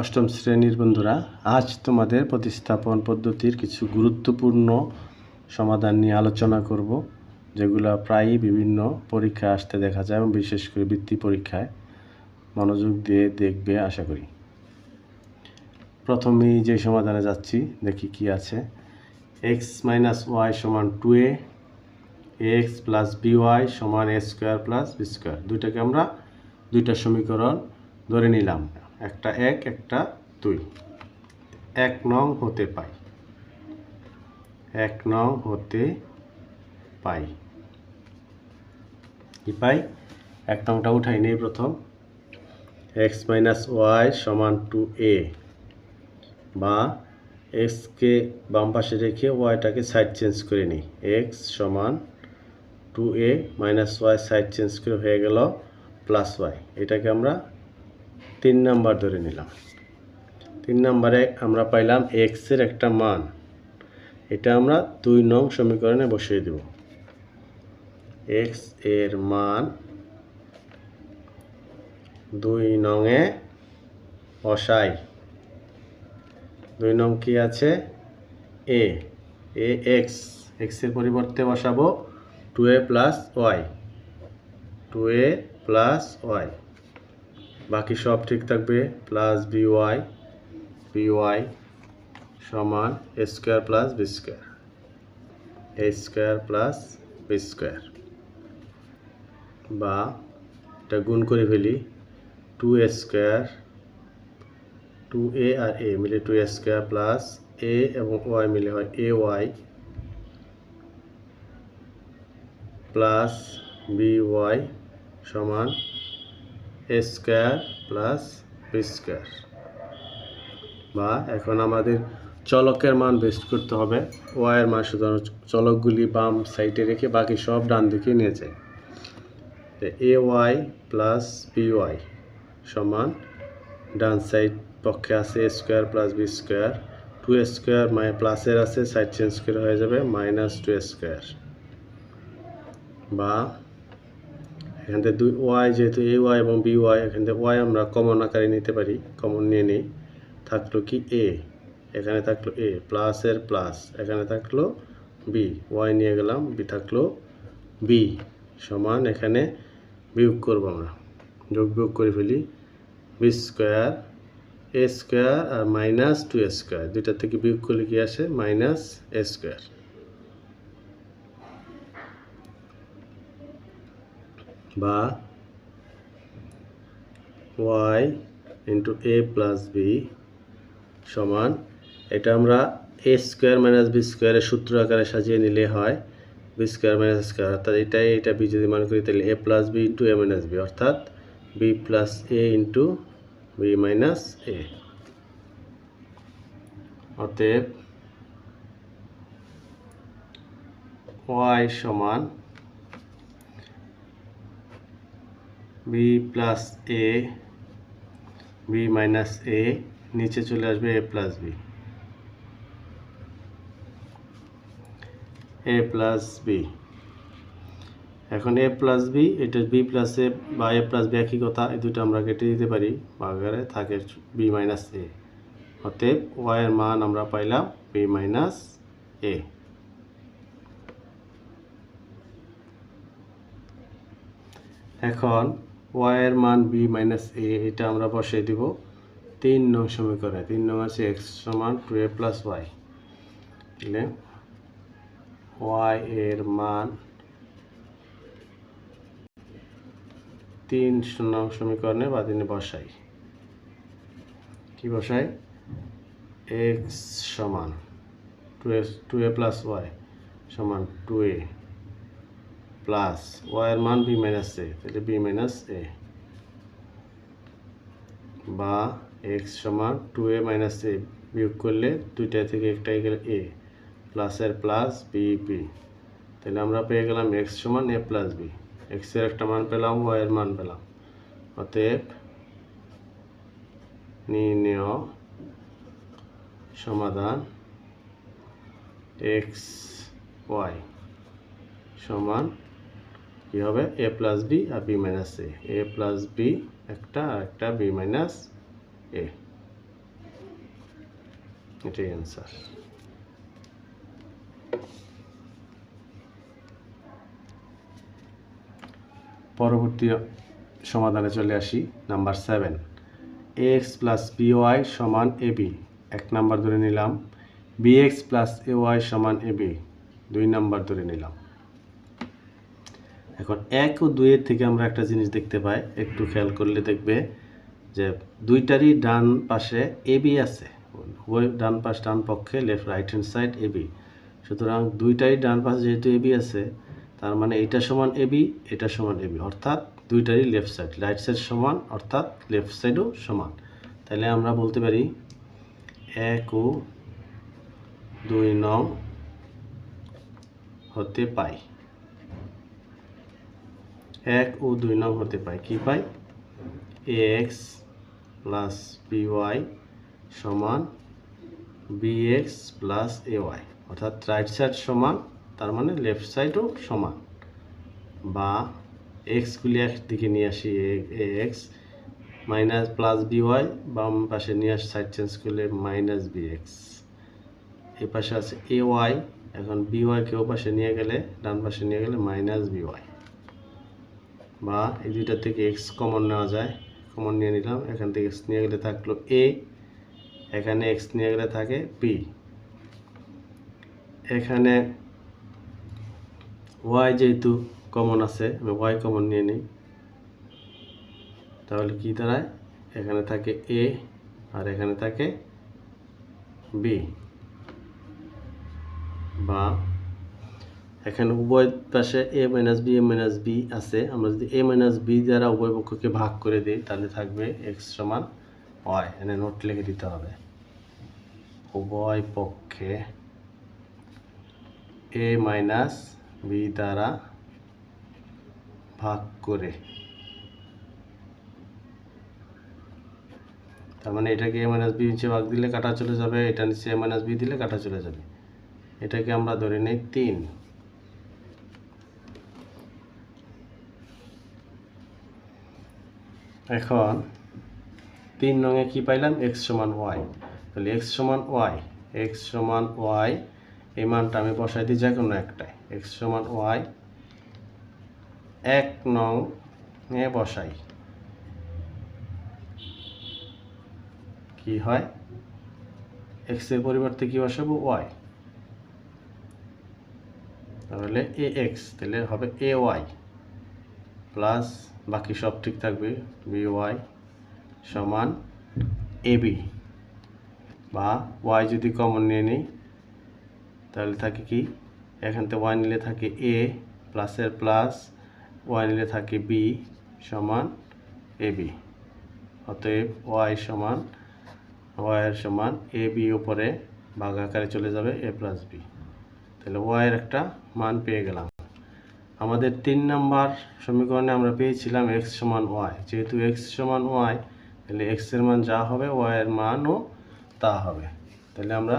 অষ্টম শ্রেণির বন্ধুরা, আজ তোমাদের প্রতিস্থাপন পদ্ধতির কিছু গুরুত্বপূর্ণ সমাধান নিয়ে আলোচনা করব, যেগুলো প্রায়ই বিভিন্ন পরীক্ষায় আসতে দেখা যায় এবং বিশেষ করে বৃত্তি পরীক্ষায় মনোযোগ দিয়ে দেখবে, আশা করি। প্রথমেই যে সমাধানে যাচ্ছি, দেখি কি আছে। এক্স মাইনাস ওয়াই সমান two a x plus b y সমান a square plus b square দুইটাকে আমরা, দুইটা সমীকরণ ধরে নিলাম। একটা এক, একটা দুই। এক নং হতে পাই। এক নং হতে পাই। কি পাই? এক নংটা উঠাই নেই প্রথম। এক্স মাইনাস ওয়াই সমান টু এ বা এক্সকে বাম পাশে রেখে ওয়াইটাকে সাইড চেঞ্জ করে নিই। এক্স সমান two a minus y side change করে হয়ে গেল প্লাস ওয়াই এটাকে আমরা তিন নাম্বার ধরে নিলাম। তিন নাম্বারে আমরা পাইলাম এক্সের একটা মান। এটা আমরা দুই নং সমীকরণে বসিয়ে দেব। এক্সের মান দুই নংয়ে বসাই। দুই নং কি আছে? এ এ এক্স এক্সের পরিবর্তে বসাবো। Two a plus y two a plus y বাকি সব ঠিক থাকবে? Plus b y b y সমান a square plus b square a square plus b square বা এটা গুণ করে ফেলি two a square two a R a মিলে two a square plus a এবং ওয়াই মিলে হয় a y plus b y সমান a square plus b square. বা এখন আমাদের চলকের মান বেস্ট করতে হবে। ওয়াইয়ের মান শুধু চলকগুলি বাম সাইডে রেখে বাকি সব ডান দিকে নিয়ে যায় a y plus b y সমান ডান সাইড পক্ষে আছে a square plus b square. Two square মাই প্লাসের আছে সাইড চেঞ্জ করে হয়ে যাবে মাইনাস টু স্কোয়ার। বা এখান থেকে দুই ওয়াই যেহেতু এ ওয়াই এবং বি ওয়াই এখান থেকে ওয়াই আমরা কমন আকারে নিতে পারি কমন নিয়ে নিই। থাকল কি এ, এখানে থাকল এ প্লাসের প্লাস এখানে থাকল বি, ওয়াই নিয়ে গেলাম, বি থাকল বি সমান এখানে বিয়োগ করব আমরা। যোগ বিয়োগ করে ফেলি, বি স্কোয়ার এ স্কোয়ার আর মাইনাস টু স্কোয়ার দুইটা থেকে বিয়োগ করলে কি আসে? মাইনাস এ স্কোয়ার বা y into a plus b সমান, এটা আমরা এ স্কোয়ার মাইনাস বি স্কোয়ারের সূত্র আকারে সাজিয়ে নিলে হয়। বি স্কোয়ার মাইনাস স্কোয়ার অর্থাৎ এটাই, এটা বি যদি মনে করি তাহলে a plus b into a minus b অর্থাৎ b plus a into b minus a অতএব ওয়াই সমান b plus a b minus a নিচে চলে আসবে a plus b a plus b এখন এ প্লাস বি এটা বি প্লাস এ বা a plus B একই কথা, এই দুটো আমরা কেটে দিতে পারি। বাগারে থাকে বি মাইনাস এ অতএব ওয়াইয়ের মান আমরা পাইলাম বি মাইনাস এ এখন ওয়াইয়ের মান বি মাইনাস এ এটা আমরা বসিয়ে দিব তিন নং সমীকরণে। তিন নং আছে এক্স সমান টু এ প্লাস ওয়াই তাহলে ওয়াই এর মান তিন নং সমীকরণে বা তিনি বসাই। কি বসাই? এক্স সমান two a two a plus y সমান টু এ প্লাস ওয়াইয়ের মান বি মাইনাস এ তাহলে বি মাইনাস এ বা এক্স সমান টু এ মাইনাস এ বিয়োগ করলে দুইটা থেকে একটাই গেলে এ প্লাসের প্লাস বি বি তাহলে আমরা পেয়ে গেলাম এক্স সমান এ প্লাস বি এক্সের একটা মান পেলাম ওয়াইয়ের মান পেলাম। অতএব নির্ণয় সমাধান এক্স ওয়াই সমান কী হবে? A plus b R b minus a a plus b একটা আর একটা বি মাইনাস এ এটাই অ্যান্সার পরবর্তী সমাধানে চলে আসি number seven a x plus b y সমান এ বি এক নাম্বার ধরে নিলাম। B x plus a y সমান এ বি দুই নাম্বার ধরে নিলাম। এখন এক ও দুইয়ের থেকে আমরা একটা জিনিস দেখতে পাই। একটু খেয়াল করলে দেখবে যে দুইটারই ডান পাশে এবি আছে। ওই ডান পাশ ডান পক্ষে left right hand side a b সুতরাং দুইটাই ডান পাশে যেহেতু এবি আছে, তার মানে এটা সমান এবি এটা সমান এবি অর্থাৎ দুইটারই লেফট সাইড রাইট সাইড সমান, অর্থাৎ লেফট সাইডও সমান। তাহলে আমরা বলতে পারি এক ও দুই নং হতে পাই। এক ও দুই নং হতে পাই। কি পাই? A X plus B Y সমান B X plus A Y অর্থাৎ রাইট সাইড সমান, তার মানে লেফট সাইডও সমান। বা এক্সগুলি একদিকে নিয়ে আসি a x minus plus b y বাম পাশে নিয়ে আসি সাইড চেঞ্জ করলে মাইনাস বিএক্স এ পাশে আছে এ ওয়াই এখন বিওয়াইকে ও পাশে নিয়ে গেলে, ডান পাশে নিয়ে গেলে মাইনাস বিওয়াই বা এই দুইটা থেকে এক্স কমন নেওয়া যায়। কমন নিয়ে নিলাম, এখান থেকে এক্স নিয়ে গেলে থাকল এ এখানে এক্স নিয়ে গেলে থাকে বি এখানে ওয়াই যেহেতু কমন আছে, আমি ওয়াই কমন নিয়ে নিই। তাহলে কি দাঁড়ায়? এখানে থাকে এ আর এখানে থাকে বি বা এখানে উভয় পাশে a minus b a minus b আছে। আমরা যদি এ মাইনাস বি দ্বারা উভয় পক্ষকে ভাগ করে দিই, তাহলে থাকবে এক্স সমান ওয়াই এনে নোট লিখে দিতে হবে। উভয় পক্ষে এ মাইনাস বি দ্বারা ভাগ করে। তার মানে এটাকে এ মাইনাস বি নিচে ভাগ দিলে কাটা চলে যাবে, এটা নিচে এ মাইনাস বি দিলে কাটা চলে যাবে। এটাকে আমরা ধরে নিই তিন। এখন তিন রঙে কি পাইলাম? এক্স সমান ওয়াই তাহলে এক্স সমান ওয়াই এক্স সমান ওয়াই এই মানটা আমি বসাই দিই যে কোনো একটাই এক্স সমান ওয়াই এক নং এ বসাই। কি হয়? এক্সের পরিবর্তে কি বসাবো? ওয়াই তাহলে এ এক্স তাহলে হবে এ ওয়াই প্লাস বাকি সব ঠিক থাকবে। বি ওয়াই সমান এ বি ওয়াই যদি কমন নিয়ে নিই, তাহলে থাকে কি? এখান থেকে ওয়াই নিলে থাকে এ প্লাসের প্লাস ওয়াই নিলে থাকে বি সমান এ বি অতএব ওয়াই সমান ওয়াইয়ের সমান এ বি উপরে ভাগ আকারে চলে যাবে এ প্লাস বি তাহলে ওয়াইয়ের একটা মান পেয়ে গেলাম। আমাদের তিন নাম্বার সমীকরণে আমরা পেয়েছিলাম এক্স সমান ওয়াই যেহেতু এক্স সমান ওয়াই তাহলে এক্সের মান যা হবে ওয়াইয়ের মানও তা হবে। তাহলে আমরা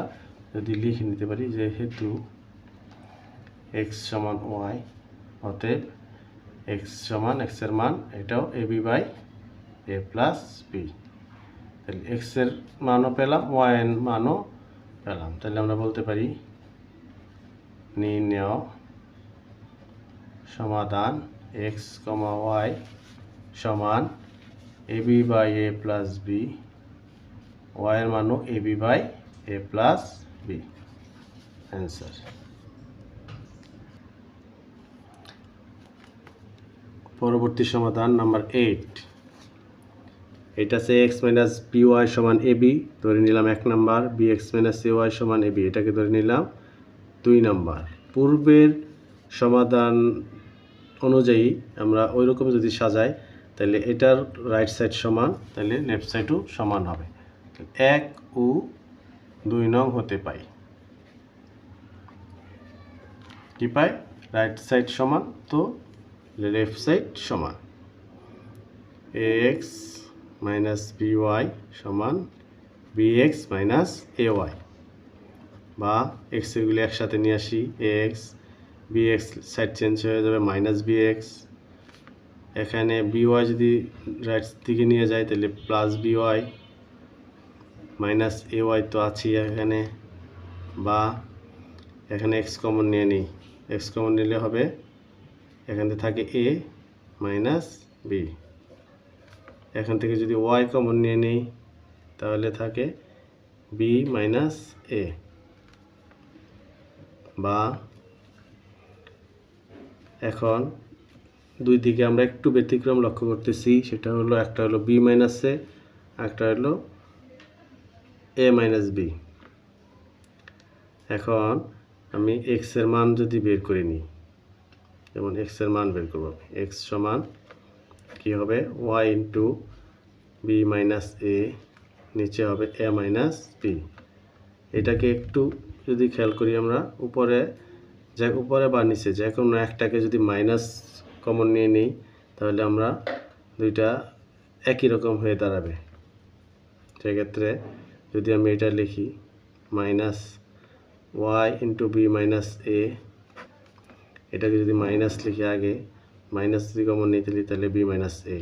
যদি লিখে নিতে পারি যেহেতু এক্স সমান ওয়াই অতএব এক্স সমান এক্সের মান এটাও a b by a plus b তাহলে এক্সের মানও পেলাম ওয়াইয়ের মানও পেলাম। তাহলে আমরা বলতে পারি নির্ণয় সমাধান এক্স কমা ওয়াই সমান a b by a plus b ওয়াইয়ের মানও a b by a plus b answer পরবর্তী সমাধান নাম্বার এইট এটা আছে এক্স মাইনাস বি ওয়াই সমান এ বি ধরে নিলাম এক number b x minus a y সমান এ বি এটাকে ধরে নিলাম দুই নাম্বার পূর্বের সমাধান অনুযায়ী আমরা ওই রকম যদি সাজাই, তাহলে এটার রাইট সাইড সমান, তাহলে লেফট সাইডও সমান হবে। এক ও দুই নং হতে পাই। কি পাই? রাইট সাইড সমান, তো লেফট সাইড সমান। এক্স মাইনাস বি ওয়াই সমান b x minus a y বা এক্স এগুলি একসাথে নিয়ে আসি a x b x side change হয়ে যাবে মাইনাস বি এক্স এখানে বি ওয়াই যদি রাইট দিকে নিয়ে যায়, তাহলে plus b y minus a y তো আছি এখানে। বা এখানে এক্স কমন নিয়ে নিই। এক্স কমন নিলে হবে, এখান থেকে থাকে এ মাইনাস বি এখান থেকে যদি ওয়াই কমন নিয়ে নিই, তাহলে থাকে বি মাইনাস এ বা এখন দুই দিকে আমরা একটু ব্যতিক্রম লক্ষ্য করতেছি, সেটা হলো একটা হলো বি মাইনাস এ একটা হলো এ মাইনাস বি এখন আমি এক্সের মান যদি বের করে নিই, যেমন এক্সের মান বের করব এক্স সমান কী হবে? Y into b minus a নিচে হবে এ মাইনাস বি এটাকে একটু যদি খেয়াল করি আমরা, উপরে যে উপরে বা নিচে যে কোনো একটাকে যদি মাইনাস কমন নিয়ে নিই, তাহলে আমরা দুইটা একই রকম হয়ে দাঁড়াবে। সেক্ষেত্রে যদি আমি এটা লিখি minus y into b minus a এটাকে যদি মাইনাস লিখি আগে মাইনাস যদি কমন নিতে নিই, তাহলে b minus a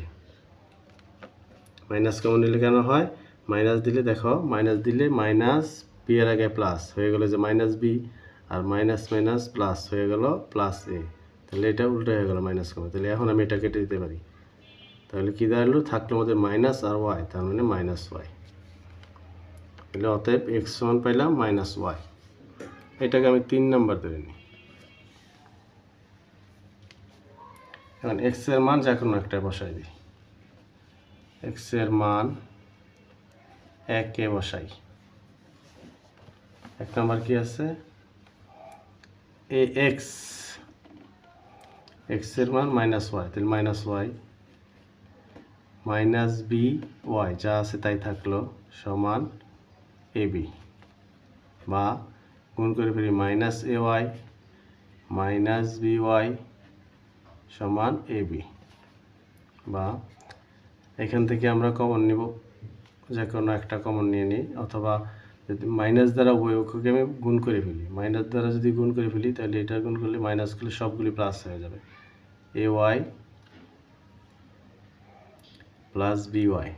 minus common নিলে কেন হয়? মাইনাস দিলে দেখো মাইনাস দিলে মাইনাস বি এর আগে প্লাস হয়ে গেলো যে মাইনাস বি আর মাইনাস মাইনাস প্লাস হয়ে গেল প্লাস এ তাহলে এটা উল্টো হয়ে গেল মাইনাস কমে। তাহলে এখন আমি এটা কেটে দিতে পারি। তাহলে কী দাঁড়াল? থাকল আমাদের মাইনাস আর ওয়াই তার মানে মাইনাস ওয়াই তাহলে অতএব এক্স সমান পাইলাম মাইনাস ওয়াই এটাকে আমি তিন নাম্বার ধরে নিই। এখন এক্সের মান যে কোনো একটা বসাই দিই। এক্সের মান একে বসাই। এক নম্বর কি আছে? এ এক্স এক্সের মান মাইনাস ওয়াই তাহলে minus Y minus B Y যা আছে তাই থাকল সমান এ বি বা গুণ করে ফেলি minus A Y minus B Y সমান এ বি বা এখান থেকে আমরা কমন নিব, যে কোনো একটা কমন নিয়ে নিই, অথবা যদি মাইনাস দ্বারা উভয় অক্ষকে আমি গুণ করে ফেলি মাইনাস দ্বারা যদি গুণ করে ফেলি, তাহলে এটা গুণ করলে মাইনাসগুলো সবগুলি প্লাস হয়ে যাবে। A Y plus B Y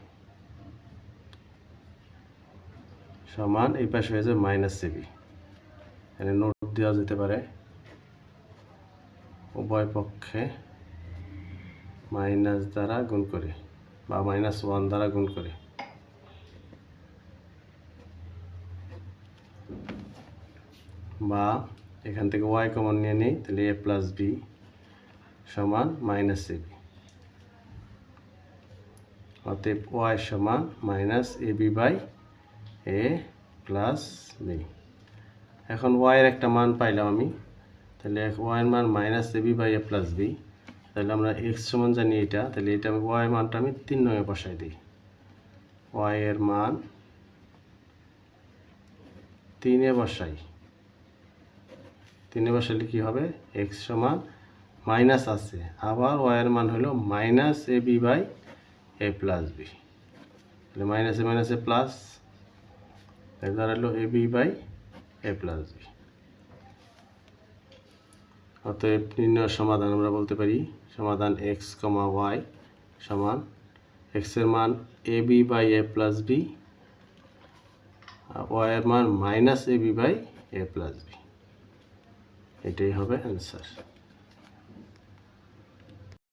সমান এই পাশে হয়ে যাবে মাইনাস বি এখানে নোট দেওয়া যেতে পারে, উভয় পক্ষে মাইনাস দ্বারা গুণ করে বা মাইনাস ওয়ান দ্বারা গুণ করে। বা এখান থেকে ওয়াই কমন নিয়ে নিই, তাহলে এ প্লাস বি সমান মাইনাস এ বি অতএব ওয়াই সমান minus A B by A plus B এখন ওয়াইয়ের একটা মান পাইলাম আমি, তাহলে ওয়াইয়ের মান minus A B by A plus B তাহলে আমরা এক্স সমান জানি এটা, তাহলে এটা আমি ওয়াই মানটা আমি তিন নয়ে বসাই দিই। ওয়াইয়ের মান তিনে বসাই। তিনে বসালে কি হবে এক্স সমান মাইনাস আছে আবার ওয়াইয়ের মান হলো minus A B by A plus B তাহলে মাইনাসে মাইনাসে প্লাস দাঁড়াল A B by A plus B অতএব নির্ণয় সমাধান আমরা বলতে পারি, সমাধান এক্স কমা ওয়াই সমান এক্সের মান A B by A plus B ওয়াইয়ের মান minus A B by A plus B এটাই হবে অ্যান্সার